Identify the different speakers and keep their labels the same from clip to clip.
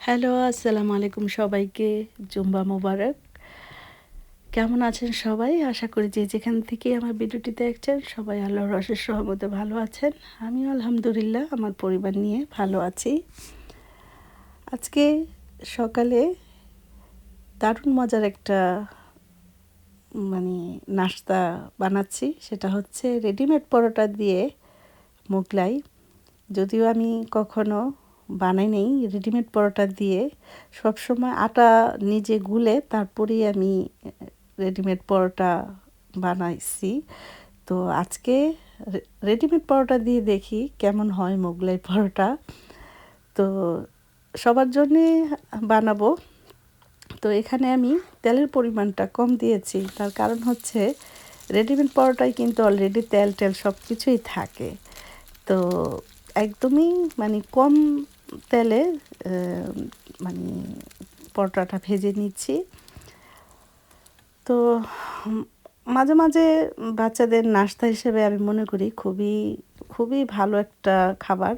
Speaker 1: Hello, আসসালামু আলাইকুম সবাইকে। জুম্বা মোবারক। কেমন আছেন সবাই? আশা করি যে যেখান থেকে আমার ভিডিওটি দেখছেন, সবাই আল্লাহর রসের সহমতে ভালো আছেন। আমি আলহামদুলিল্লাহ, আমার পরিবার নিয়ে ভালো আছি। আজকে সকালে দারুণ মজার একটা মানে নাস্তা বানাচ্ছি। সেটা হচ্ছে রেডিমেড পরোটা দিয়ে মোগলাই। যদিও আমি কখনো বানাই নেই রেডিমেড পরোটা দিয়ে সবসময় আটা নিজে গুলে তারপরেই আমি রেডিমেড পরোটা বানাইছি। তো আজকে রেডিমেড পরোটা দিয়ে দেখি কেমন হয় মোগলাই পরোটা। তো সবার জন্যে বানাবো। তো এখানে আমি তেলের পরিমাণটা কম দিয়েছি, তার কারণ হচ্ছে রেডিমেড পরোটায় কিন্তু অলরেডি তেল টেল সব কিছুই থাকে। তো একদমই মানে কম তেলে মানে পরোটাটা ভেজে নিচ্ছি। তো, মাঝে মাঝে বাচ্চাদের নাস্তা হিসেবে আমি মনে করি খুবই খুবই ভালো একটা খাবার।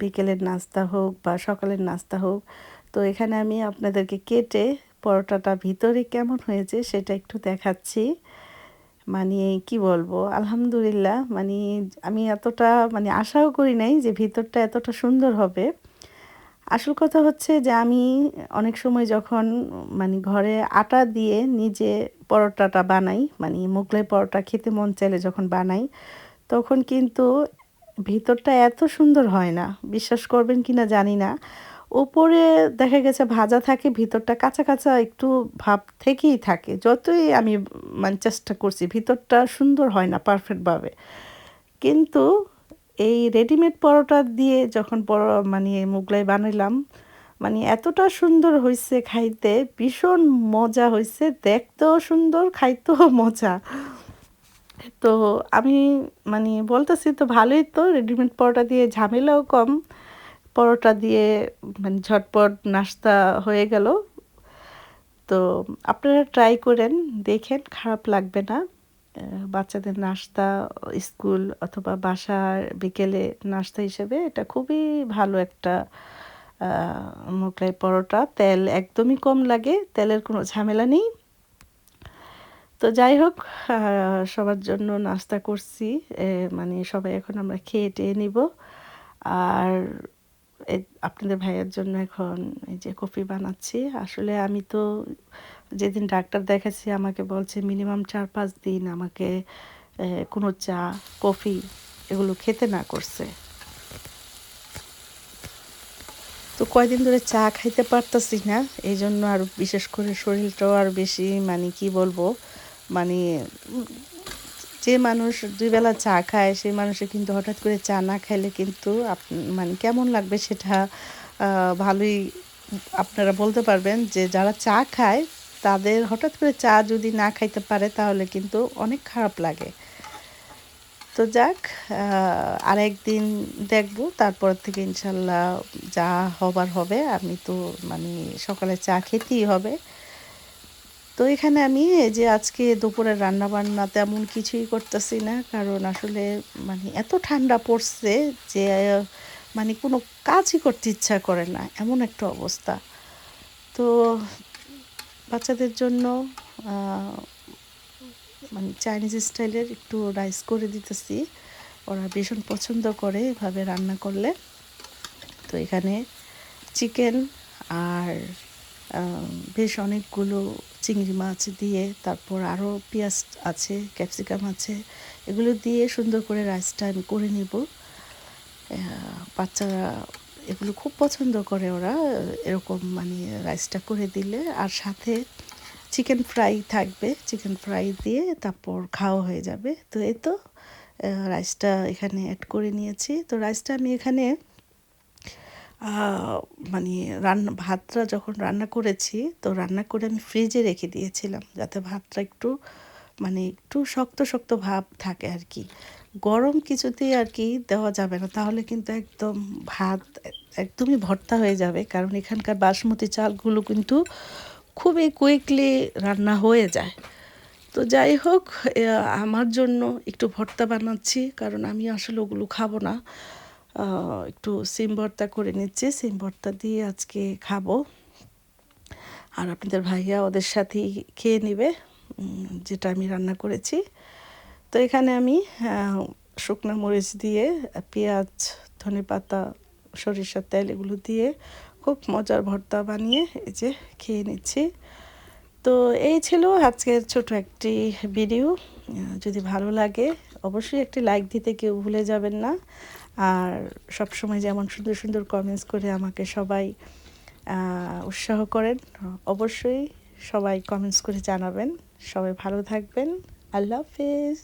Speaker 1: বিকেলের নাস্তা হোক বা সকালের নাস্তা হোক। তো এখানে আমি আপনাদেরকে কেটে পরোটাটা ভিতরে কেমন হয়েছে সেটা একটু দেখাচ্ছি। মানে কি বলব? আলহামদুলিল্লাহ মানে আমি এতটা মানে আশাও করি নাই যে ভিতরটা এতটা সুন্দর হবে। আসল কথা হচ্ছে যে আমি অনেক সময় যখন মানে ঘরে আটা দিয়ে নিজে পরোটাটা বানাই মানে মোগলাই পরোটা খেতে মন চাইলে যখন বানাই, তখন কিন্তু ভিতরটা এত সুন্দর হয় না। বিশ্বাস করবেন কি না জানি না। ওপরে দেখা গেছে ভাজা থাকে, ভিতরটা কাঁচা কাঁচা একটু ভাব থেকেই থাকে। যতই আমি মানে চেষ্টা করছি, ভিতরটা সুন্দর হয় না পারফেক্টভাবে কিন্তু এই রেডিমেড পরোটা দিয়ে যখন বড় মানে মুগলাই বানাইলাম মানে এতটা সুন্দর হয়েছে খাইতে, ভীষণ মজা হয়েছে দেখতেও সুন্দর, খাইতেও মজা। তো আমি মানে বলতেছি তো ভালোই তো রেডিমেড পরোটা দিয়ে ঝামেলাও কম। পরোটা দিয়ে মানে ঝটপট নাস্তা হয়ে গেল। তো আপনারা ট্রাই করেন, দেখেন, খারাপ লাগবে না। বাচ্চাদের নাস্তা, স্কুল অথবা বাসার বিকেলে নাস্তা হিসেবে এটা খুবই ভালো একটা মোগলাই পরোটা। তেল একদমই কম লাগে, তেলের কোনো ঝামেলা নেই। তো যাই হোক সবার জন্য নাস্তা করছি। মানে সবাই এখন আমরা খেয়ে টেয়ে নিব। আর আপনাদের ভাইয়ের জন্য এখন এই যে কফি বানাচ্ছি। আসলে আমি তো যেদিন ডাক্তার দেখাচ্ছি, আমাকে বলছে মিনিমাম চার পাঁচ দিন আমাকে কোনো চা, কফি এগুলো খেতে না করছে। তো কয়দিন ধরে চা খাইতে পারতাছি না এই জন্য আর বিশেষ করে শরীরটাও আর বেশি মানে কি বলব মানে যে মানুষ দুই বেলা চা খায়, সেই মানুষের কিন্তু হঠাৎ করে চা না খাইলে কিন্তু মানে কেমন লাগবে সেটা ভালোই আপনারা বলতে পারবেন যে যারা চা খায়, তাদের হঠাৎ করে চা যদি না খাইতে পারে তাহলে কিন্তু অনেক খারাপ লাগে। তো যাক আর একদিন দেখব, তারপর থেকে ইনশাল্লাহ যা হবার হবে, আমি তো মানে সকালে চা খেতেই হবে। তো এখানে আমি যে আজকে দুপুরের রান্না বান্না তেমন কিছুই করতেছি না, কারণ আসলে মানে এত ঠান্ডা পড়ছে যে মানে কোনো কাজই করতে ইচ্ছা করে না, এমন একটা অবস্থা। তো বাচ্চাদের জন্য মানে চাইনিজ স্টাইলের একটু রাইস করে দিতেছি। ওরা ভীষণ পছন্দ করে এভাবে রান্না করলে। তো এখানে চিকেন আর বেশ অনেকগুলো চিংড়ি মাছ দিয়ে, তারপর আরও পেঁয়াজ আছে, ক্যাপসিকাম আছে, এগুলো দিয়ে সুন্দর করে রাইসটা আমি করে নিব। বাচ্চারা এগুলো খুব পছন্দ করে ওরা, এরকম মানে রাইসটা করে দিলে। আর সাথে চিকেন ফ্রাই থাকবে চিকেন ফ্রাই দিয়ে তারপর খাওয়া হয়ে যাবে। তো এই তো রাইসটা এখানে অ্যাড করে নিয়েছি। তো রাইসটা আমি এখানে মানে রান্না, ভাতটা যখন রান্না করেছি, তো রান্না করে আমি ফ্রিজে রেখে দিয়েছিলাম, যাতে ভাতটা একটু মানে একটু শক্ত শক্ত ভাব থাকে আর কি। গরম কিছুতেই আর কি দেওয়া যাবে না, তাহলে কিন্তু একদম ভাত একদমই ভর্তা হয়ে যাবে, কারণ এখানকার বাসমতি চালগুলো কিন্তু খুবই কুইকলি রান্না হয়ে যায়। তো যাই হোক আমার জন্য একটু ভর্তা বানাচ্ছি, কারণ আমি আসলে ওগুলো খাব না। একটু সিম ভর্তা করে নিচ্ছি। সিম ভর্তা দিয়ে আজকে খাব। আর আপনাদের ভাইয়া ওদের সাথেই খেয়ে নেবে যেটা আমি রান্না করেছি। তো এখানে আমি শুকনো মরিচ দিয়ে, পেঁয়াজ ধনে পাতা সরিষার তেল এগুলো দিয়ে খুব মজার ভর্তা বানিয়ে এই যে খেয়ে নিচ্ছি। তো এই ছিল আজকের ছোট একটি ভিডিও। যদি ভালো লাগে, অবশ্যই একটি লাইক দিতে কেউ ভুলে যাবেন না। আর সব সময় যেমন সুন্দর সুন্দর কমেন্টস করে আমাকে সবাই উৎসাহ করেন, অবশ্যই সবাই কমেন্টস করে জানাবেন। সবাই ভালো থাকবেন। আল্লাহ হাফেজ।